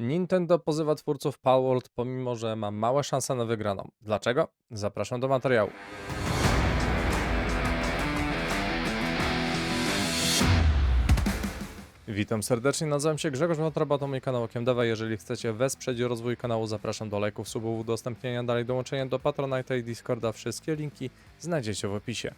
Nintendo pozywa twórców Palworld, pomimo że ma małe szanse na wygraną. Dlaczego? Zapraszam do materiału. Witam serdecznie, nazywam się Grzegorz Wątroba, to mój kanał Okiem Dewa. Jeżeli chcecie wesprzeć rozwój kanału, zapraszam do lajków, subów, udostępnienia, dalej dołączenia do Patronite i Discorda. Wszystkie linki znajdziecie w opisie.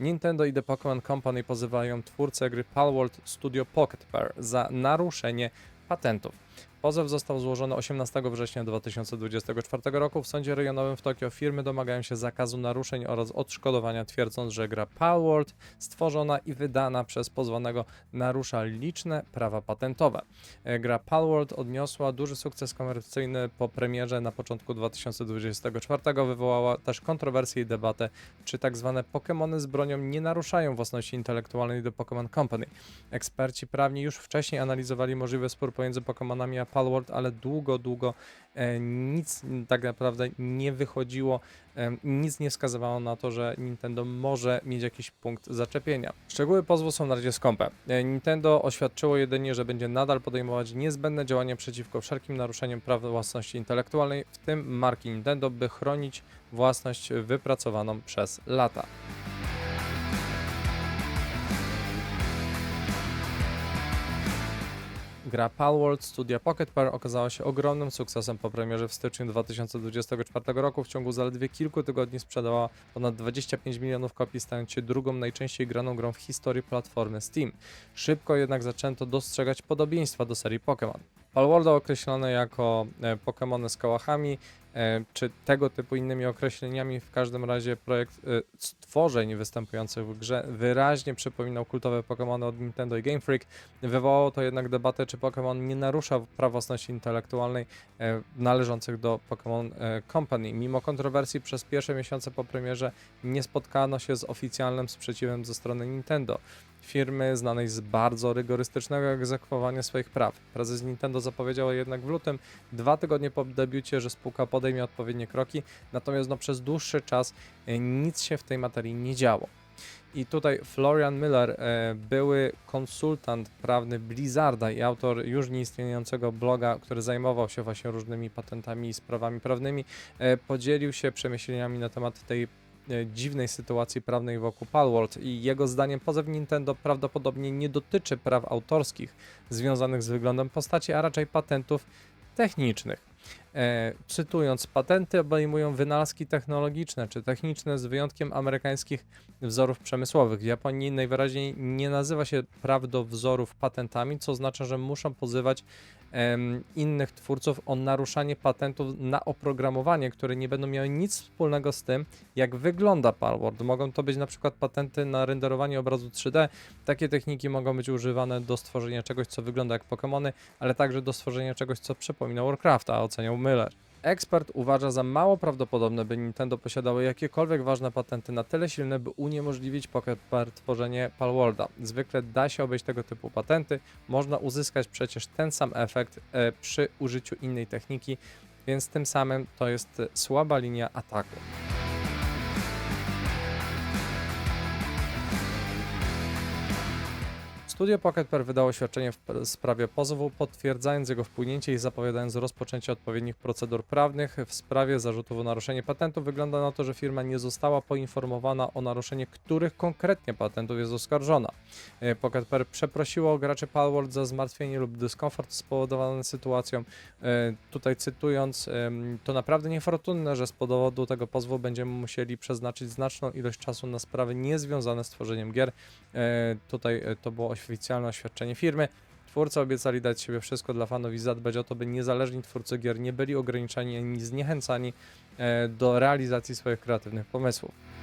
Nintendo i The Pokémon Company pozywają twórcę gry Palworld Studio Pocket Pair za naruszenie patentów. Pozew został złożony 18 września 2024 roku w sądzie rejonowym w Tokio. Firmy domagają się zakazu naruszeń oraz odszkodowania, twierdząc, że gra Palworld stworzona i wydana przez pozwanego narusza liczne prawa patentowe. E, Gra Palworld odniosła duży sukces komercyjny po premierze na początku 2024. Wywołała też kontrowersję i debatę, czy tak zwane Pokémony z bronią nie naruszają własności intelektualnej do Pokémon Company. Eksperci prawni już wcześniej analizowali możliwy spór pomiędzy Pokémonami a Palworld, ale długo, długo e, nic tak naprawdę nie wychodziło, e, nic nie wskazywało na to, że Nintendo może mieć jakiś punkt zaczepienia. Szczegóły pozwu są na razie skąpe. E, Nintendo oświadczyło jedynie, że będzie nadal podejmować niezbędne działania przeciwko wszelkim naruszeniom praw własności intelektualnej, w tym marki Nintendo, by chronić własność wypracowaną przez lata. Gra Palworld Studia Pocket Pair okazała się ogromnym sukcesem po premierze w styczniu 2024 roku. W ciągu zaledwie kilku tygodni sprzedała ponad 25 milionów kopii, stając się drugą najczęściej graną grą w historii platformy Steam. Szybko jednak zaczęto dostrzegać podobieństwa do serii Pokémon. Palworld określone jako e, Pokémony z kołachami, e, czy tego typu innymi określeniami, w każdym razie projekt e, stworzeń występujących w grze wyraźnie przypominał kultowe Pokémony od Nintendo i Game Freak. Wywołało to jednak debatę, czy Pokémon nie narusza praw własności intelektualnej e, należących do Pokémon e, Company. Mimo kontrowersji przez pierwsze miesiące po premierze nie spotkano się z oficjalnym sprzeciwem ze strony Nintendo firmy znanej z bardzo rygorystycznego egzekwowania swoich praw. Prezes Nintendo zapowiedział jednak w lutym, dwa tygodnie po debiucie, że spółka podejmie odpowiednie kroki, natomiast no, przez dłuższy czas e, nic się w tej materii nie działo. I tutaj Florian Miller, e, były konsultant prawny Blizzarda i autor już nieistniejącego bloga, który zajmował się właśnie różnymi patentami i sprawami prawnymi, e, podzielił się przemyśleniami na temat tej dziwnej sytuacji prawnej wokół Palworld i jego zdaniem pozew Nintendo prawdopodobnie nie dotyczy praw autorskich związanych z wyglądem postaci, a raczej patentów technicznych. E, cytując, patenty obejmują wynalazki technologiczne czy techniczne z wyjątkiem amerykańskich wzorów przemysłowych. W Japonii najwyraźniej nie nazywa się praw do wzorów patentami, co oznacza, że muszą pozywać innych twórców o naruszanie patentów na oprogramowanie, które nie będą miały nic wspólnego z tym, jak wygląda Palworld. Mogą to być na przykład patenty na renderowanie obrazu 3D. Takie techniki mogą być używane do stworzenia czegoś, co wygląda jak Pokémony, ale także do stworzenia czegoś, co przypomina Warcrafta, oceniał Miller. Ekspert uważa za mało prawdopodobne, by Nintendo posiadało jakiekolwiek ważne patenty na tyle silne, by uniemożliwić Pocket tworzenie Palworlda. Zwykle da się obejść tego typu patenty, można uzyskać przecież ten sam efekt e, przy użyciu innej techniki, więc tym samym to jest słaba linia ataku. Studio Pocket Pair wydało oświadczenie w sprawie pozwu, potwierdzając jego wpłynięcie i zapowiadając rozpoczęcie odpowiednich procedur prawnych w sprawie zarzutów o naruszenie patentu. Wygląda na to, że firma nie została poinformowana o naruszenie których konkretnie patentów jest oskarżona. E, Pocket Pair przeprosiło graczy Palworld za zmartwienie lub dyskomfort spowodowany sytuacją. E, Tutaj cytując, to naprawdę niefortunne, że z powodu tego pozwu będziemy musieli przeznaczyć znaczną ilość czasu na sprawy niezwiązane z tworzeniem gier. E, Tutaj to było oficjalne oświadczenie firmy. Twórcy obiecali dać siebie wszystko dla fanów i zadbać o to, by niezależni twórcy gier nie byli ograniczani ani zniechęcani e, do realizacji swoich kreatywnych pomysłów.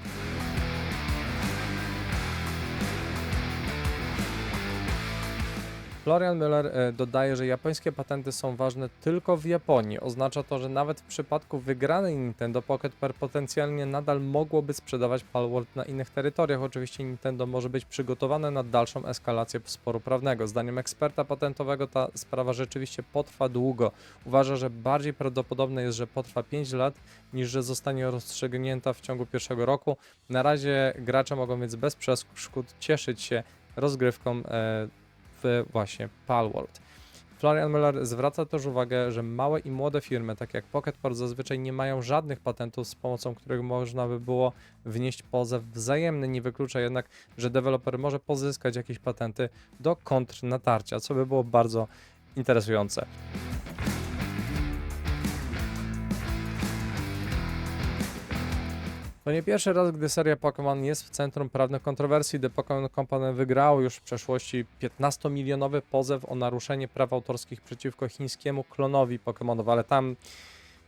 Florian Müller e, dodaje, że japońskie patenty są ważne tylko w Japonii. Oznacza to, że nawet w przypadku wygranej Nintendo Pocket Pair potencjalnie nadal mogłoby sprzedawać Palworld na innych terytoriach. Oczywiście Nintendo może być przygotowane na dalszą eskalację sporu prawnego. Zdaniem eksperta patentowego ta sprawa rzeczywiście potrwa długo. Uważa, że bardziej prawdopodobne jest, że potrwa 5 lat, niż że zostanie rozstrzygnięta w ciągu pierwszego roku. Na razie gracze mogą więc bez przeszkód cieszyć się rozgrywką e, w właśnie Palworld. Florian Müller zwraca też uwagę, że małe i młode firmy, takie jak Pocketport, zazwyczaj nie mają żadnych patentów, z pomocą których można by było wnieść pozew wzajemny. Nie wyklucza jednak, że deweloper może pozyskać jakieś patenty do kontrnatarcia, co by było bardzo interesujące. To nie pierwszy raz, gdy seria Pokémon jest w centrum prawnych kontrowersji. The Pokémon Company wygrało już w przeszłości 15-milionowy pozew o naruszenie praw autorskich przeciwko chińskiemu klonowi Pokémonów, ale tam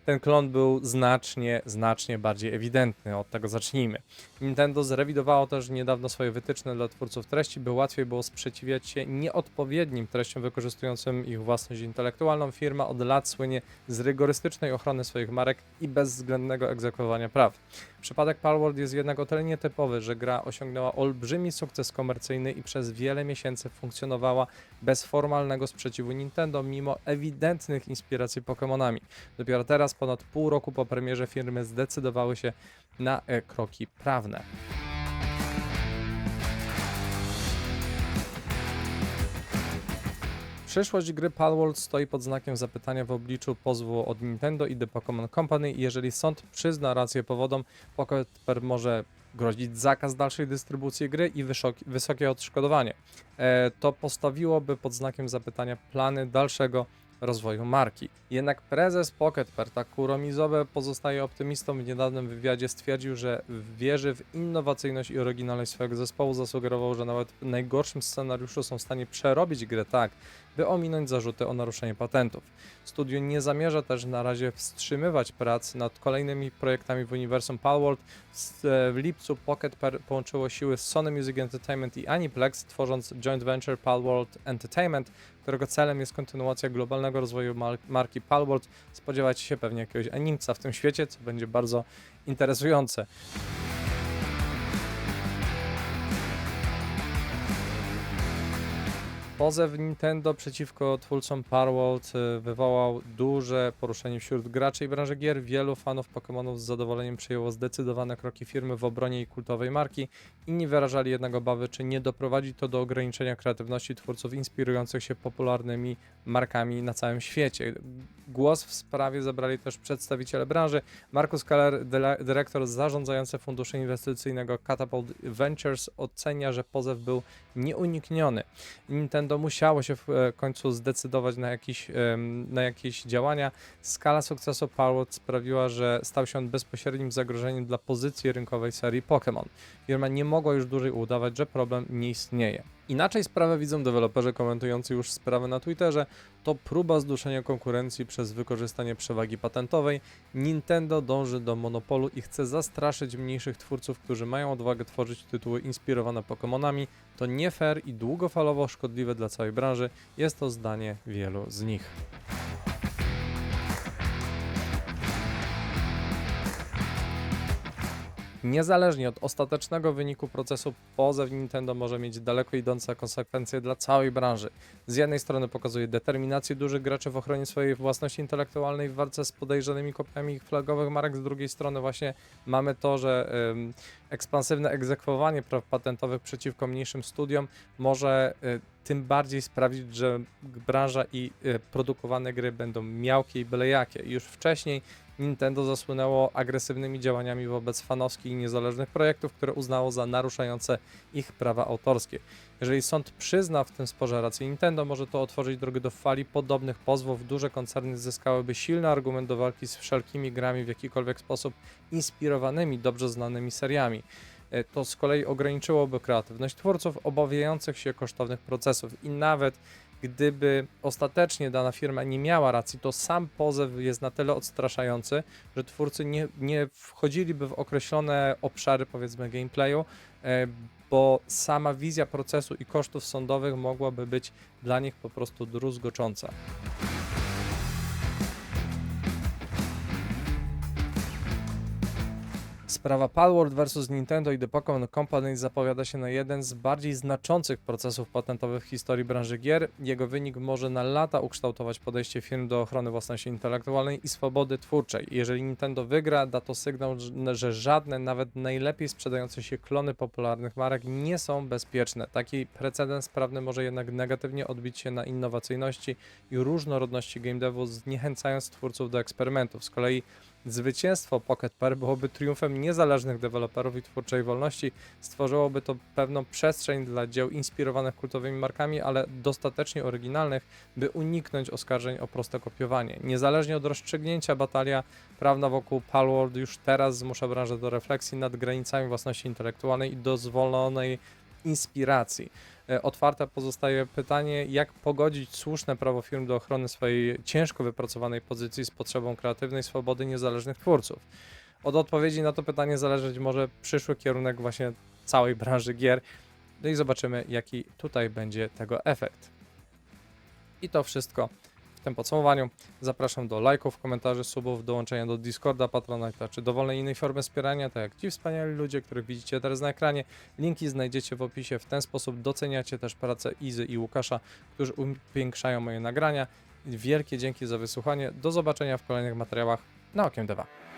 ten klon był znacznie, znacznie bardziej ewidentny. Od tego zacznijmy. Nintendo zrewidowało też niedawno swoje wytyczne dla twórców treści, by łatwiej było sprzeciwiać się nieodpowiednim treściom wykorzystującym ich własność intelektualną. Firma od lat słynie z rygorystycznej ochrony swoich marek i bezwzględnego egzekwowania praw. Przypadek Palworld jest jednak o tyle nietypowy, że gra osiągnęła olbrzymi sukces komercyjny i przez wiele miesięcy funkcjonowała bez formalnego sprzeciwu Nintendo, mimo ewidentnych inspiracji Pokémonami. Dopiero teraz, ponad pół roku po premierze, firmy zdecydowały się na e, kroki prawne. Przyszłość gry Palworld stoi pod znakiem zapytania w obliczu pozwu od Nintendo i The Pokémon Company. Jeżeli sąd przyzna rację powodom, Pocket może grozić zakaz dalszej dystrybucji gry i wysokie odszkodowanie. E, to postawiłoby pod znakiem zapytania plany dalszego rozwoju marki. Jednak prezes Pocket Per Takuro Mizobe pozostaje optymistą. W niedawnym wywiadzie stwierdził, że wierzy w innowacyjność i oryginalność swojego zespołu. Zasugerował, że nawet w najgorszym scenariuszu są w stanie przerobić grę tak, by ominąć zarzuty o naruszenie patentów. Studio nie zamierza też na razie wstrzymywać prac nad kolejnymi projektami w uniwersum Palworld. W lipcu Pocket połączyło siły z Sony Music Entertainment i Aniplex, tworząc joint venture Palworld Entertainment, którego celem jest kontynuacja globalnego rozwoju mar marki Palworld. Spodziewać się pewnie jakiegoś animca w tym świecie, co będzie bardzo interesujące. Pozew Nintendo przeciwko twórcom Palworld y, wywołał duże poruszenie wśród graczy i branży gier. Wielu fanów Pokémonów z zadowoleniem przyjęło zdecydowane kroki firmy w obronie jej kultowej marki. Inni wyrażali jednak obawy, czy nie doprowadzi to do ograniczenia kreatywności twórców inspirujących się popularnymi markami na całym świecie. Głos w sprawie zabrali też przedstawiciele branży. Markus Keller, dyrektor zarządzający funduszy inwestycyjnego Catapult Ventures, ocenia, że pozew był nieunikniony. Nintendo musiało się w e, końcu zdecydować na, jakiś, em, na jakieś działania. Skala sukcesu Palworld sprawiła, że stał się on bezpośrednim zagrożeniem dla pozycji rynkowej serii Pokémon. Firma nie mogła już dłużej udawać, że problem nie istnieje. Inaczej sprawę widzą deweloperzy komentujący już sprawę na Twitterze. To próba zduszenia konkurencji przez wykorzystanie przewagi patentowej. Nintendo dąży do monopolu i chce zastraszyć mniejszych twórców, którzy mają odwagę tworzyć tytuły inspirowane Pokémonami. To nie fair i długofalowo szkodliwe dla całej branży. Jest to zdanie wielu z nich. Niezależnie od ostatecznego wyniku procesu, pozew Nintendo może mieć daleko idące konsekwencje dla całej branży. Z jednej strony pokazuje determinację dużych graczy w ochronie swojej własności intelektualnej w walce z podejrzanymi kopiami ich flagowych marek, z drugiej strony właśnie mamy to, że ym, ekspansywne egzekwowanie praw patentowych przeciwko mniejszym studiom może y, tym bardziej sprawić, że branża i y, produkowane gry będą miałkie i byle jakie. Już wcześniej Nintendo zasłynęło agresywnymi działaniami wobec fanowskich i niezależnych projektów, które uznało za naruszające ich prawa autorskie. Jeżeli sąd przyzna w tym sporze rację Nintendo, może to otworzyć drogę do fali podobnych pozwów. Duże koncerny zyskałyby silny argument do walki z wszelkimi grami w jakikolwiek sposób inspirowanymi dobrze znanymi seriami. E, To z kolei ograniczyłoby kreatywność twórców obawiających się kosztownych procesów i nawet gdyby ostatecznie dana firma nie miała racji, to sam pozew jest na tyle odstraszający, że twórcy nie, nie wchodziliby w określone obszary, powiedzmy, gameplayu, e, bo sama wizja procesu i kosztów sądowych mogłaby być dla nich po prostu druzgocząca. Sprawa Palworld vs Nintendo i The Pokémon Company zapowiada się na jeden z bardziej znaczących procesów patentowych w historii branży gier. Jego wynik może na lata ukształtować podejście firm do ochrony własności intelektualnej i swobody twórczej. Jeżeli Nintendo wygra, da to sygnał, że- żadne, nawet najlepiej sprzedające się klony popularnych marek nie są bezpieczne. Taki precedens prawny może jednak negatywnie odbić się na innowacyjności i różnorodności game devu, zniechęcając twórców do eksperymentów. Z kolei Zwycięstwo Pocket Pair byłoby triumfem niezależnych deweloperów i twórczej wolności. Stworzyłoby to pewną przestrzeń dla dzieł inspirowanych kultowymi markami, ale dostatecznie oryginalnych, by uniknąć oskarżeń o proste kopiowanie. Niezależnie od rozstrzygnięcia, batalia prawna wokół Palworld już teraz zmusza branżę do refleksji nad granicami własności intelektualnej i dozwolonej inspiracji. E, Otwarte pozostaje pytanie, jak pogodzić słuszne prawo firm do ochrony swojej ciężko wypracowanej pozycji z potrzebą kreatywnej swobody niezależnych twórców. Od odpowiedzi na to pytanie zależeć może przyszły kierunek właśnie całej branży gier. No i zobaczymy, jaki tutaj będzie tego efekt. I to wszystko tym podsumowaniu. Zapraszam do lajków, komentarzy, subów, dołączenia do Discorda, Patronite'a czy dowolnej innej formy wspierania, tak jak ci wspaniali ludzie, których widzicie teraz na ekranie. Linki znajdziecie w opisie. W ten sposób doceniacie też pracę Izy i Łukasza, którzy upiększają moje nagrania. Wielkie dzięki za wysłuchanie. Do zobaczenia w kolejnych materiałach na Okiem Deva.